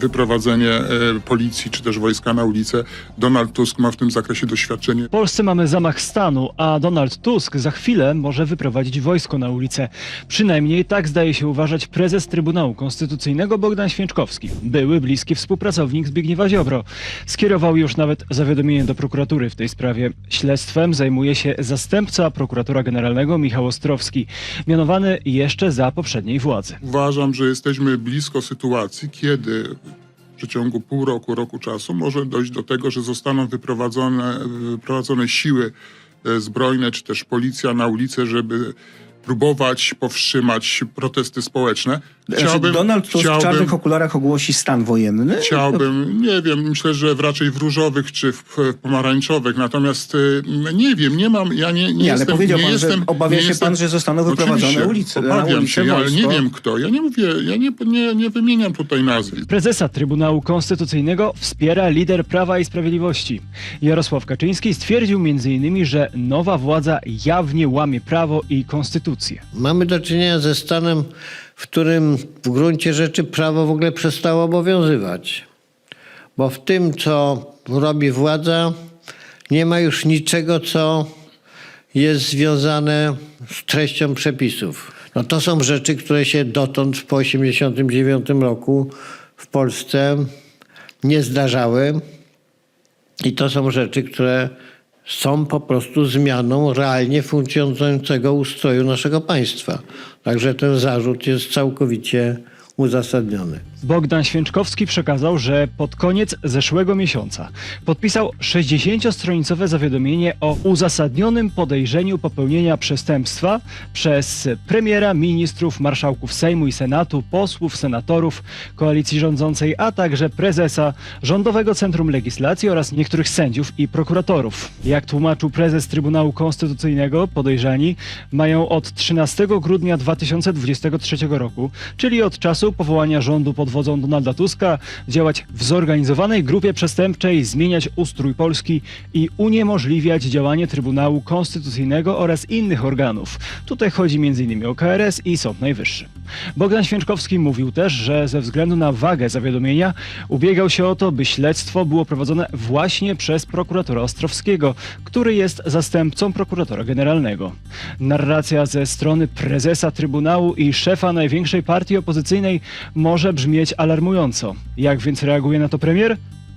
wyprowadzenie e, policji czy też wojska na ulicę. Donald Tusk ma w tym zakresie doświadczenie. W Polsce mamy zamach stanu, a Donald Tusk za chwilę może wyprowadzić wojsko na ulicę. Przynajmniej tak zdaje się uważać prezes Trybunału Konstytucyjnego Bogdan Święczkowski, były bliski współpracownik Zbigniewa Ziobro. Skierował już nawet zawiadomienie do prokuratury w tej sprawie. Śledztwem zajmuje się zastępca prokuratora generalnego Michał Ostrowski, mianowany jeszcze za poprzedniej władzy. Uważam, że jesteśmy blisko sytuacji, kiedy przeciągu pół roku, roku czasu może dojść do tego, że zostaną wyprowadzone, wyprowadzone siły e, zbrojne czy też policja na ulicę, żeby próbować powstrzymać protesty społeczne. Znaczy, Donald Tusk w czarnych okularach ogłosi stan wojenny? Chciałbym, nie wiem, myślę, że w raczej w różowych czy w, pomarańczowych, natomiast y, nie wiem, nie mam, ja nie, nie, Nie, ale jestem, powiedział nie pan, że jestem, obawia nie się jestem, pan, że zostaną wyprowadzone ulice, Obawiam ulicę się, ale nie wiem kto, ja nie mówię, ja nie, nie, nie, nie wymieniam tutaj nazwisk. Prezesa Trybunału Konstytucyjnego wspiera lider Prawa i Sprawiedliwości. Jarosław Kaczyński stwierdził m.in., że nowa władza jawnie łamie prawo i konstytucję. Mamy do czynienia ze stanem, w którym w gruncie rzeczy prawo w ogóle przestało obowiązywać. Bo w tym, co robi władza, nie ma już niczego, co jest związane z treścią przepisów. No to są rzeczy, które się dotąd po 1989 roku w Polsce nie zdarzały. I to są rzeczy, które są po prostu zmianą realnie funkcjonującego ustroju naszego państwa. Także ten zarzut jest całkowicie uzasadniony. Bogdan Święczkowski przekazał, że pod koniec zeszłego miesiąca podpisał 60-stronicowe zawiadomienie o uzasadnionym podejrzeniu popełnienia przestępstwa przez premiera, ministrów, marszałków Sejmu i Senatu, posłów, senatorów koalicji rządzącej, a także prezesa Rządowego Centrum Legislacji oraz niektórych sędziów i prokuratorów. Jak tłumaczył prezes Trybunału Konstytucyjnego, podejrzani mają od 13 grudnia 2023 roku, czyli od czasu powołania rządu pod wodzą Donalda Tuska, działać w zorganizowanej grupie przestępczej, zmieniać ustrój Polski i uniemożliwiać działanie Trybunału Konstytucyjnego oraz innych organów. Tutaj chodzi m.in. o KRS i Sąd Najwyższy. Bogdan Święczkowski mówił też, że ze względu na wagę zawiadomienia ubiegał się o to, by śledztwo było prowadzone właśnie przez prokuratora Ostrowskiego, który jest zastępcą prokuratora generalnego. Narracja ze strony prezesa Trybunału i szefa największej partii opozycyjnej może brzmieć alarmująco. Jak więc reaguje na to premier?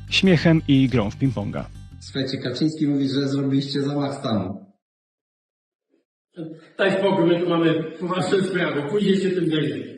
Śmiechem i grą w ping-ponga. Słuchajcie, Kaczyński mówi, że zrobiliście zamach stanu. Daj spokój, my tu mamy poważne sprawy. Pójdzie się tym zajmie.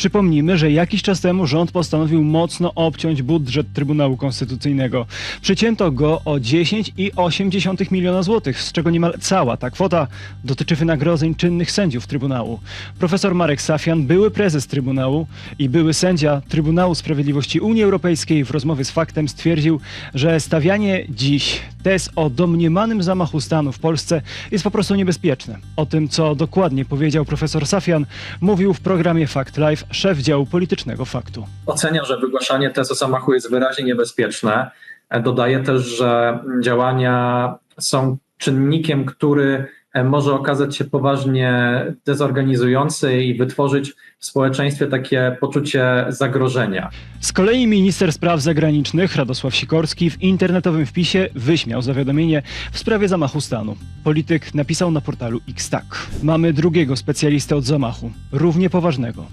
Przypomnijmy, że jakiś czas temu rząd postanowił mocno obciąć budżet Trybunału Konstytucyjnego. Przycięto go o 10,8 miliona złotych, z czego niemal cała ta kwota dotyczy wynagrodzeń czynnych sędziów Trybunału. Profesor Marek Safian, były prezes Trybunału i były sędzia Trybunału Sprawiedliwości Unii Europejskiej w rozmowie z Faktem stwierdził, że stawianie dziś tez o domniemanym zamachu stanu w Polsce jest po prostu niebezpieczne. O tym, co dokładnie powiedział profesor Safian, mówił w programie Fact Live szef działu politycznego Faktu. Oceniam, że wygłaszanie tezy zamachu jest wyraźnie niebezpieczne. E, Dodaję też, że działania są czynnikiem, który e, może okazać się poważnie dezorganizujący i wytworzyć w społeczeństwie takie poczucie zagrożenia. Z kolei minister spraw zagranicznych Radosław Sikorski w internetowym wpisie wyśmiał zawiadomienie w sprawie zamachu stanu. Polityk napisał na portalu X tak. Mamy drugiego specjalistę od zamachu, równie poważnego.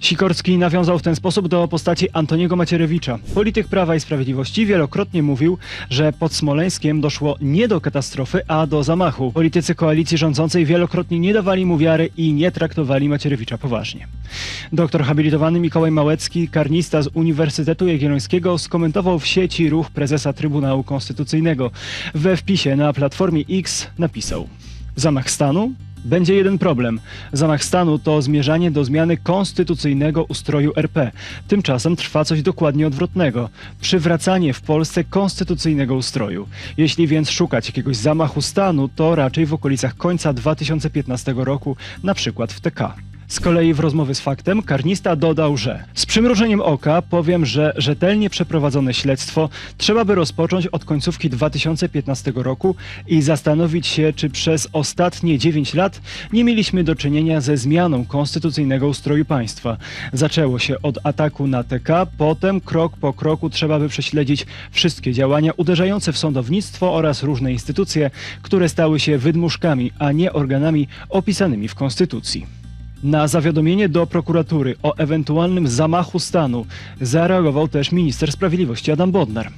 Sikorski nawiązał w ten sposób do postaci Antoniego Macierewicza. Polityk Prawa i Sprawiedliwości wielokrotnie mówił, że pod Smoleńskiem doszło nie do katastrofy, a do zamachu. Politycy koalicji rządzącej wielokrotnie nie dawali mu wiary i nie traktowali Macierewicza poważnie. Doktor habilitowany Mikołaj Małecki, karnista z Uniwersytetu Jagiellońskiego, skomentował w sieci ruch prezesa Trybunału Konstytucyjnego. We wpisie na Platformie X napisał Zamach stanu? Będzie jeden problem. Zamach stanu to zmierzanie do zmiany konstytucyjnego ustroju RP. Tymczasem trwa coś dokładnie odwrotnego. Przywracanie w Polsce konstytucyjnego ustroju. Jeśli więc szukać jakiegoś zamachu stanu, to raczej w okolicach końca 2015 roku, na przykład w TK. Z kolei w rozmowie z faktem karnista dodał, że z przymrużeniem oka powiem, że rzetelnie przeprowadzone śledztwo trzeba by rozpocząć od końcówki 2015 roku i zastanowić się, czy przez ostatnie 9 lat nie mieliśmy do czynienia ze zmianą konstytucyjnego ustroju państwa. Zaczęło się od ataku na TK, potem krok po kroku trzeba by prześledzić wszystkie działania uderzające w sądownictwo oraz różne instytucje, które stały się wydmuszkami, a nie organami opisanymi w konstytucji. Na zawiadomienie do prokuratury o ewentualnym zamachu stanu zareagował też minister sprawiedliwości Adam Bodnar.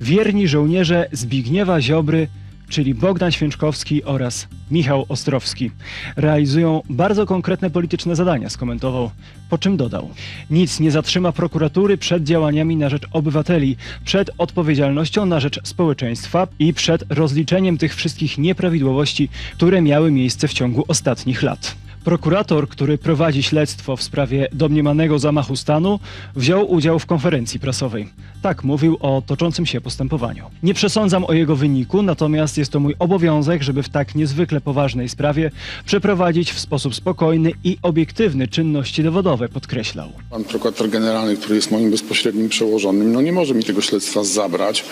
Wierni żołnierze Zbigniewa Ziobry, czyli Bogdan Święczkowski oraz Michał Ostrowski, realizują bardzo konkretne polityczne zadania, skomentował, po czym dodał: Nic nie zatrzyma prokuratury przed działaniami na rzecz obywateli, przed odpowiedzialnością na rzecz społeczeństwa i przed rozliczeniem tych wszystkich nieprawidłowości, które miały miejsce w ciągu ostatnich lat. Prokurator, który prowadzi śledztwo w sprawie domniemanego zamachu stanu, wziął udział w konferencji prasowej. Tak mówił o toczącym się postępowaniu. Nie przesądzam o jego wyniku, natomiast jest to mój obowiązek, żeby w tak niezwykle poważnej sprawie przeprowadzić w sposób spokojny i obiektywny czynności dowodowe, podkreślał. Pan prokurator generalny, który jest moim bezpośrednim przełożonym, no nie może mi tego śledztwa zabrać,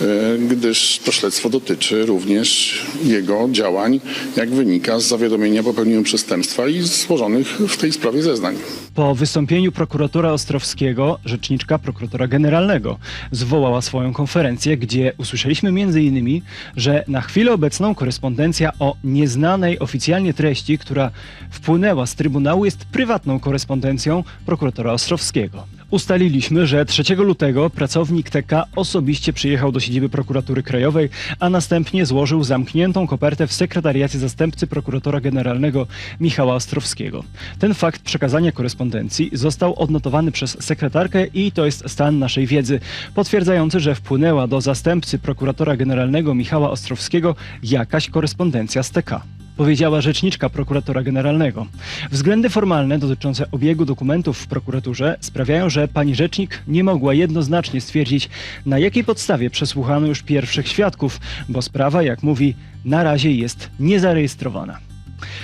e, gdyż to śledztwo dotyczy również jego działań, jak wynika z zawiadomienia o popełnieniu przestępstwa i złożonych w tej sprawie zeznań. Po wystąpieniu prokuratora Ostrowskiego, rzeczniczka prokuratora generalnego zwołała swoją konferencję, gdzie usłyszeliśmy m.in., że na chwilę obecną korespondencja o nieznanej oficjalnie treści, która wpłynęła z Trybunału, jest prywatną korespondencją prokuratora Ostrowskiego. Ustaliliśmy, że 3 lutego pracownik TK osobiście przyjechał do siedziby prokuratury krajowej, a następnie złożył zamkniętą kopertę w sekretariacie zastępcy prokuratora generalnego Michała Ostrowskiego. Ten fakt przekazania korespondencji został odnotowany przez sekretarkę i to jest stan naszej wiedzy, potwierdzający, że wpłynęła do zastępcy prokuratora generalnego Michała Ostrowskiego jakaś korespondencja z TK powiedziała rzeczniczka prokuratora generalnego. Względy formalne dotyczące obiegu dokumentów w prokuraturze sprawiają, że pani rzecznik nie mogła jednoznacznie stwierdzić, na jakiej podstawie przesłuchano już pierwszych świadków, bo sprawa, jak mówi, na razie jest niezarejestrowana.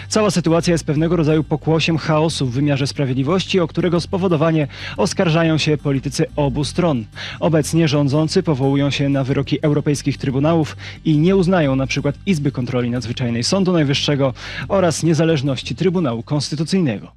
Cała sytuacja jest pewnego rodzaju pokłosiem chaosu w wymiarze sprawiedliwości, o którego spowodowanie oskarżają się politycy obu stron. Obecnie rządzący powołują się na wyroki europejskich trybunałów i nie uznają na przykład Izby Kontroli Nadzwyczajnej Sądu Najwyższego oraz niezależności Trybunału Konstytucyjnego.